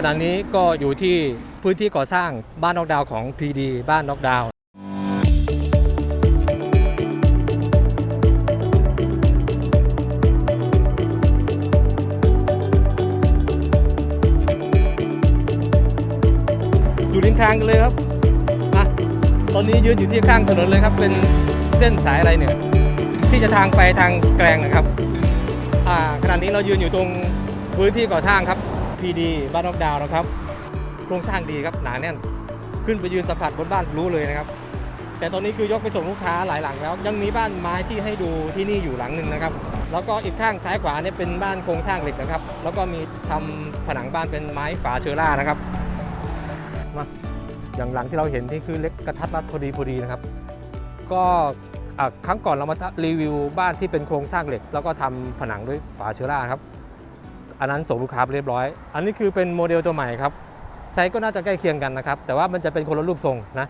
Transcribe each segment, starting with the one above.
ขณะนี้ก็อยู่ที่พื้นที่ก่อสร้างบ้านนอกดาวน์ของ PD บ้านนอกดาวน์อยู่ริมทางกันเลยครับมาตอนนี้ยืนอยู่ที่ข้างถนนเลยครับ เป็นเส้นสายอะไรเนี่ย ที่จะทางไปทางแกลงนะครับ อ่าขณะนี้เรายืนอยู่ตรงพื้นที่ก่อสร้างครับ PD บ้านนอกดาวนะครับ โครงสร้างดีครับหนาแน่น ขึ้นไปยืนสัมผัสบนบ้านรู้เลยนะครับ แต่ตอนนี้คือยกไปส่งลูกค้าหลายหลังแล้ว ยังมีบ้านไม้ที่ให้ดูที่นี่อยู่หลังหนึ่งนะครับ แล้วก็อีกข้างซ้ายขวาเนี่ยเป็นบ้านโครงสร้างเหล็กนะครับ แล้วก็มีทำผนังบ้านเป็นไม้ฝาเชอร่านะครับมาอย่างหลังที่เราเห็นนี่คือเล็กกระทัดรัดพอดีพอดีนะครับ ก็ครั้งก่อนเรามารีวิวบ้านที่เป็นโครงสร้างเหล็ก แล้วก็ทำผนังด้วยฝาเชอร่าครับ อันนั้นส่งลูกค้าไปเรียบร้อย อันนี้คือเป็นโมเดลตัวใหม่ครับไซส์ก็น่าจะใกล้เคียงกันนะครับ แต่ว่ามันจะเป็นคนละรูปทรงนะ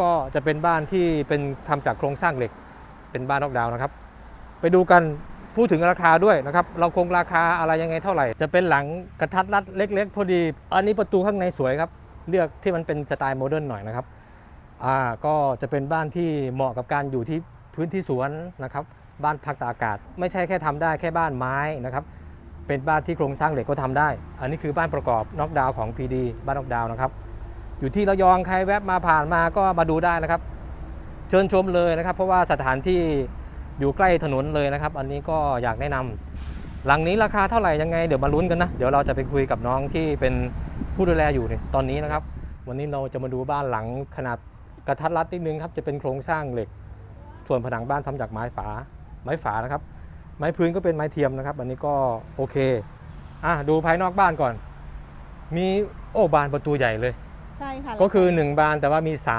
ก็จะเป็นบ้านที่เป็นทำจากโครงสร้างเหล็ก เป็นบ้านนอกดาวน์นะครับ ไปดูกันพูดถึงราคาด้วยนะครับ เราคงราคาอะไรยังไงเท่าไหร่ จะเป็นหลังกระทัดรัดเล็ก ๆ พอดี อันนี้ประตูข้างในสวยครับ เลือกที่มันเป็นสไตล์โมเดิร์นหน่อยนะครับ อ่า ก็จะเป็นบ้านที่เหมาะกับการอยู่ที่พื้นที่สวนนะครับ บ้านพักตากอากาศ ไม่ใช่แค่ทำได้แค่บ้านไม้นะครับ เป็นบ้านที่โครงสร้างเหล็กก็ทำได้ อันนี้คือบ้านประกอบน็อกดาวของ PD บ้านน็อกดาวนะครับ อยู่ที่ระยองใครแวะมาผ่านมาก็มาดูได้นะครับ เชิญชมเลยนะครับ เพราะว่าสถานที่อยู่ใกล้ถนนเลยนะครับ อันนี้ก็อยากแนะนำหลังนี้ราคาเท่าไหร่ยังไงเดี๋ยวมาลุ้นกันนะ เดี๋ยวเราจะไปคุยกับน้องที่เป็นผู้ดูแลอยู่ในตอนนี้นะครับ วันนี้เราจะมาดูบ้านหลังขนาดกระทัดรัดนิดนึงครับ จะเป็นโครงสร้างเหล็กส่วนผนังบ้านทำจากไม้ฝา ไม้ฝานะครับ ไม้พื้นก็เป็นไม้เทียมนะครับ อันนี้ก็โอเคอะดูภายนอกบ้านก่อน มีโอ้บานประตูใหญ่เลย ใช่ค่ะก็คือ 1 บานแต่ว่ามี3สา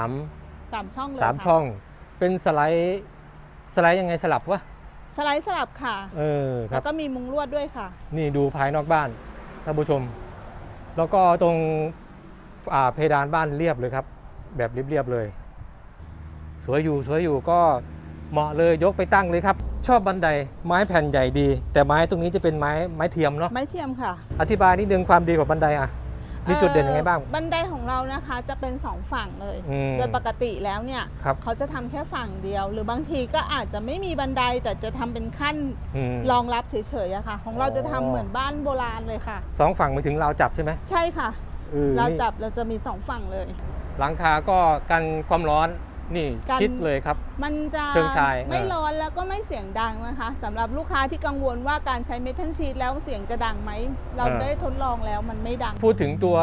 มช่องเลย3 ค่ะช่อง เป็นสไลด์สไลด์ยังไงสลับวะสไลด์สลับค่ะ เออคแล้รับ วก็มีมุงลวดด้วยค่ะ นี่ดูภายนอกบ้านท่านผู้ชม แล้วก็ตรงอ่าเพดานบ้านเรียบเลยครับ แบบเรียบๆเลย สวยอยู่สวยอยู่ก็เหมาะเลยยกไปตั้งเลยครับ ชอบบันไดไม้แผ่นใหญ่ดี แต่ไม้ตรงนี้จะเป็นไม้ไม้เทียมเนาะไม้เทียมค่ะ อธิบายนิดนึงความดีของบันไดอะมีจุดเด่นยังไงบ้างเอ่อบันไดของเรานะคะจะเป็นสองฝั่งเลยอืมโดยปกติแล้วเนี่ยครับเขาจะทำแค่ฝั่งเดียว หรือบางทีก็อาจจะไม่มีบันไดแต่จะทำเป็นขั้นอืมรองรับเฉยๆอะค่ะ ของเราจะทำอ๋อเหมือนบ้านโบราณเลยค่ะสองฝั่งไปถึงราวจับใช่ไหมใช่ค่ะออเรานี่จับเราจะมีสองฝั่งเลย หลังคาก็กันความร้อน นี่กัน ชิดเลยครับ มันจะเชิงชายไม่เออ ร้อนแล้วก็ไม่เสียงดังนะคะสำหรับลูกค้าที่กังวลว่าการใช้เมทัลชีตแล้วเสียงจะดังไหม เราได้ทดลองแล้วมันไม่ดัง พูดถึงตัว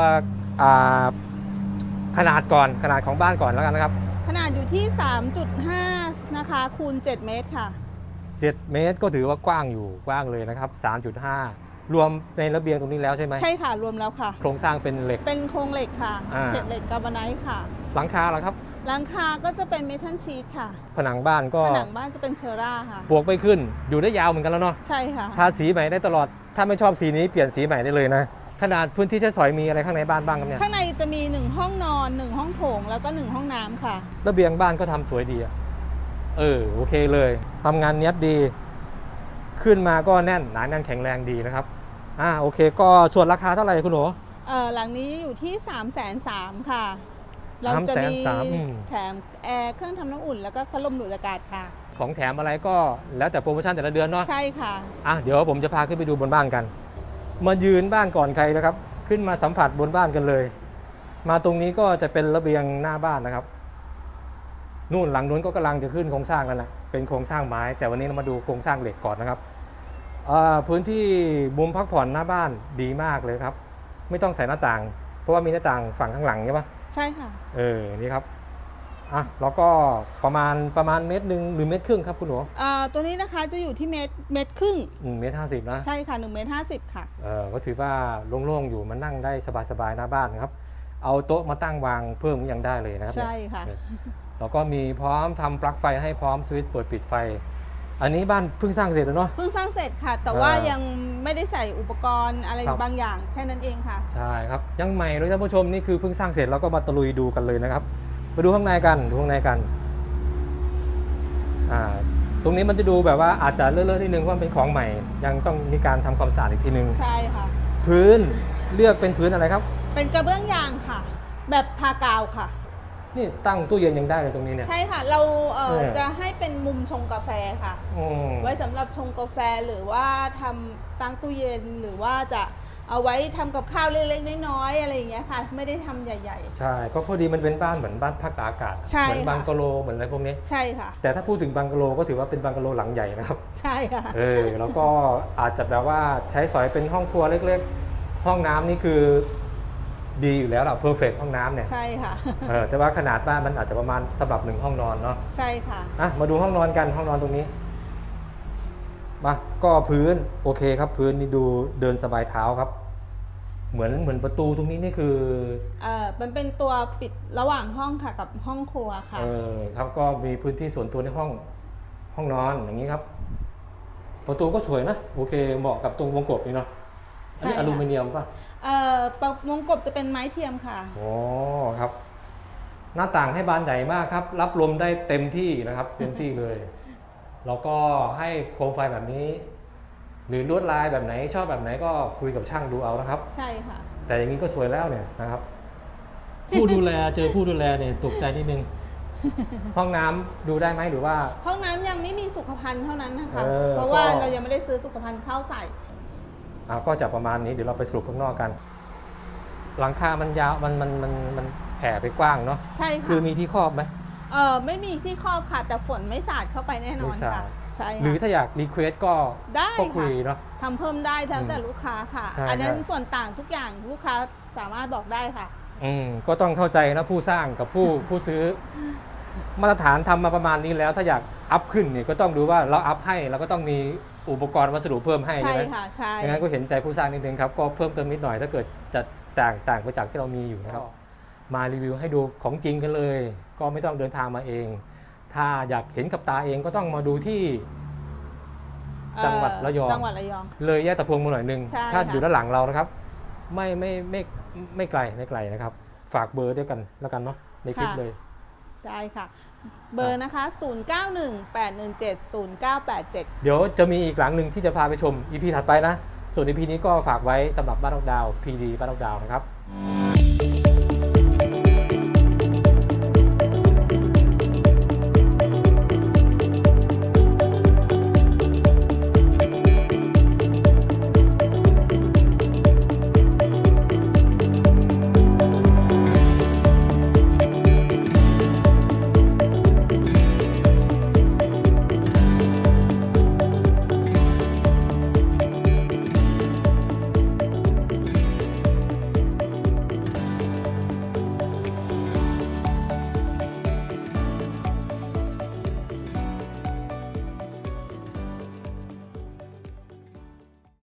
อ่าขนาดก่อนขนาดของบ้านก่อนแล้วกันนะครับ ขนาดอยู่ที่ 3.5 นะคะ คูณ 7 เมตรค่ะ 7 เมตรก็ถือว่ากว้างอยู่กว้างเลยนะครับ 3.5 รวมในระเบียงตรงนี้แล้วใช่ไหมใช่ค่ะรวมแล้วค่ะ โครงสร้างเป็นเหล็ก เป็นโครงเหล็กค่ะอ่า เศษเหล็กกาบาไนท์ค่ะ หลังคาเหรอครับ หลังคาก็จะเป็นเมทัลชีตค่ะ ผนังบ้านก็ผนังบ้านจะเป็นเชอร่าค่ะปลวกไม่ขึ้น อยู่ได้ยาวเหมือนกันแล้วเนาะ ใช่ค่ะ ทาสีใหม่ได้ตลอด ถ้าไม่ชอบสีนี้เปลี่ยนสีใหม่ได้เลยนะ ขนาดพื้นที่ใช้สอยมีอะไรข้างในบ้านบ้างครับเนี่ย ข้างในจะมี 1 ห้องนอน 1 ห้องโถง แล้วก็ 1 ห้องน้ำค่ะ ระเบียงบ้านก็ทำสวยดีอะเออโอเคเลยทำงานเนี้ยบดี ขึ้นมาก็แน่นหนาแน่นแข็งแรงดีนะครับ อ่าโอเค ก็ส่วนราคาเท่าไหร่คุณหนูเออหลังนี้อยู่ที่ 3 3 0 0 0ค่ะ เราจะมี330,000อืมแถมแอร์เครื่องทำน้ำอุ่นแล้วก็พัดลมดูดอากาศค่ะ ของแถมอะไรก็แล้วแต่โปรโมชั่นแต่ละเดือนเนาะใช่ค่ะอะเดี๋ยวผมจะพาขึ้นไปดูบนบ้านกัน มายืนบ้านก่อนใครนะครับ ขึ้นมาสัมผัสบนบ้านกันเลย มาตรงนี้ก็จะเป็นระเบียงหน้าบ้านนะครับนู่นหลังนู้นก็กำลังจะขึ้นโครงสร้างแล้วนะเป็นโครงสร้างไม้ แต่วันนี้เรามาดูโครงสร้างเหล็กก่อนนะครับอ่าพื้นที่มุมพักผ่อนหน้าบ้านดีมากเลยครับ ไม่ต้องใส่หน้าต่าง เพราะว่ามีหน้าต่างฝั่งข้างหลังใช่ปะ ใช่ค่ะ เออนี่ครับอะแล้วก็ประมาณประมาณเมตรหนึ่งหรือเมตรครึ่งครับคุณหนูเอ่อตัวนี้นะคะจะอยู่ที่เมตรเมตรครึ่งอืมเมตรห้าสิบนะใช่ค่ะ1เมตร50ค่ะเออก็ถือว่าโล่งๆอยู่มันนั่งได้สบายๆหน้าบ้านนะครับ เอาโต๊ะมาตั้งวางเพิ่มยังได้เลยนะครับใช่เนี่ยค่ะเนี่ยแล้วก็มีพร้อมทำปลั๊กไฟให้พร้อมสวิตช์เปิดปิดไฟ อันนี้บ้านเพิ่งสร้างเสร็จแล้วเนาะ เพิ่งสร้างเสร็จค่ะ แต่ว่าอ่ายัยังไม่ได้ใส่อุปกรณ์อะไรครับ บางอย่างแค่นั้นเองค่ะ ใช่ครับยังใหม่เลยท่านผู้ชมนี่คือเพิ่งสร้างเสร็จแล้วก็มาตะลุยดูกันเลยนะครับไปดูข้างในกันดูข้างในกันอ่าตรงนี้มันจะดูแบบว่าอาจจะเลอะๆนิดนึงเพราะมันเป็นของใหม่ ยังต้องมีการทำความสะอาดอีกทีนึงใช่ค่ะ พื้นเลือกเป็นพื้นอะไรครับ เป็นกระเบื้องยางค่ะ แบบทากาวค่ะ นี่ตั้งตู้เย็นยังได้เลยตรงนี้เนี่ย ใช่ค่ะ เราเอ่อเออ จะให้เป็นมุมชงกาแฟค่ะ อืม ไว้สำหรับชงกาแฟหรือว่าทำตั้งตู้เย็นหรือว่าจะเอาไว้ทำกับข้าวเล็กๆน้อยๆอะไรอย่างเงี้ยค่ะ ไม่ได้ทำใหญ่ ใช่ก็พอดีมันเป็นบ้านเหมือนบ้านพักตากอากาศ ใช่เหมือนค่ะ บังกะโลเหมือนอะไรพวกนี้ ๆ ใช่ค่ะ แต่ถ้าพูดถึงบังกะโลก็ถือว่าเป็นบังกะโลหลังใหญ่นะครับ ใช่ค่ะ เออ แล้วก็อาจจะแบบว่าใช้สอยเป็นห้องครัวเล็ก ๆ ห้องน้ำนี่คือ ดีอยู่แล้วล่ะเพอร์เฟกห้องน้ำเนี่ยใช่ค่ะ เออแต่ว่าขนาดบ้านมันอาจจะประมาณสำหรับหนึ่งห้องนอนเนาะใช่ค่ะ อะมาดูห้องนอนกันห้องนอนตรงนี้มาก็พื้นโอเคครับพื้นนี่ดูเดินสบายเท้าครับ เหมือนเหมือนประตูตรงนี้นี่คือ เอ่อมันเป็นตัวปิดระหว่างห้องค่ะกับห้องครัวค่ะ เออครับก็มีพื้นที่ส่วนตัวในห้องห้องนอนอย่างนี้ครับ ประตูก็สวยนะ โอเคเหมาะกับตรงวงกบนี่เนาะ อันนี้ใช่อค่ะ ลูมิเนียมป่ะเอ่อปะวงกบจะเป็นไม้เทียมค่ะ โอ้ครับ หน้าต่างให้บานใหญ่มากครับ รับลมได้เต็มที่นะครับ เต็มที่เลย แล้วก็ให้โคมไฟแบบนี้ หรือลวดลายแบบไหนชอบแบบไหนก็คุยกับช่างดูเอานะครับ ใช่ค่ะ แต่อย่างนี้ก็สวยแล้วเนี่ยนะครับ ผู้ดูแลเจอผู้ดูแลเนี่ยตกใจนิดนึง ห้องน้ำดูได้ไหมหรือว่า ห้องน้ำยังไม่มีสุขภัณฑ์เท่านั้นนะคะ เออเพราะว่าก็ เรายังไม่ได้ซื้อสุขภัณฑ์เข้าใส่อ่า ก็จะประมาณนี้เดี๋ยวเราไปสรุปข้างนอกกัน หลังคา มันยาว มัน มัน มัน มันแผ่ไปกว้างเนาะ ใช่ค่ะ คือมีที่ครอบไหมเออไม่มีที่ครอบค่ะ แต่ฝนไม่สาดเข้าไปแน่นอนไม่สาค่ะ ดใช่หรือค่ะถ้าอยากรีเควสก็ ได้ก็คุยค่ะเนาะ ทำเพิ่มได้แล้วแต่อืมลูกค้าค่ะ ใช่อันนั้นใช่ ส่วนต่างทุกอย่างลูกค้าสามารถบอกได้ค่ะ อืมก็ต้องเข้าใจนะผู้สร้างกับผู้ ผู้ซื้อ มาตรฐานทำมาประมาณนี้แล้ว ถ้าอยากอัพขึ้นเนี่ยก็ต้องดูว่าเราอัพให้เราก็ต้องมี อุปกรณ์วัสดุเพิ่มให้ใช่ใช่ไหมค่ะใช่ดังนั้นก็เห็นใจผู้สร้างนิดนึงครับ ก็เพิ่มเติมนิดหน่อยถ้าเกิดจะต่างต่างไปจากที่เรามีอยู่นะครับ มารีวิวให้ดูของจริงกันเลย ก็ไม่ต้องเดินทางมาเอง ถ้าอยากเห็นกับตาเองก็ต้องมาดูที่ เอ่อจังหวัดระยอง จังหวัดระยอง เลยแยกตะพวงมาหน่อยหนึง ใช่ถ้าค่ะ อยู่ด้านหลังเรานะครับ ไม่ไม่ไม่ไม่ไม่ไกลไม่ไกลนะครับ ฝากเบอร์ด้วยกันแล้วกันเนาะในคลิปเลย ได้ค่ะ เบอร์นะคะ 0918170987 เดี๋ยวจะมีอีกหลังหนึ่งที่จะพาไปชม EP ถัดไปนะ ส่วน EP นี้ก็ฝากไว้สำหรับบ้านนอกดาว PD บ้านนอกดาวนะครับ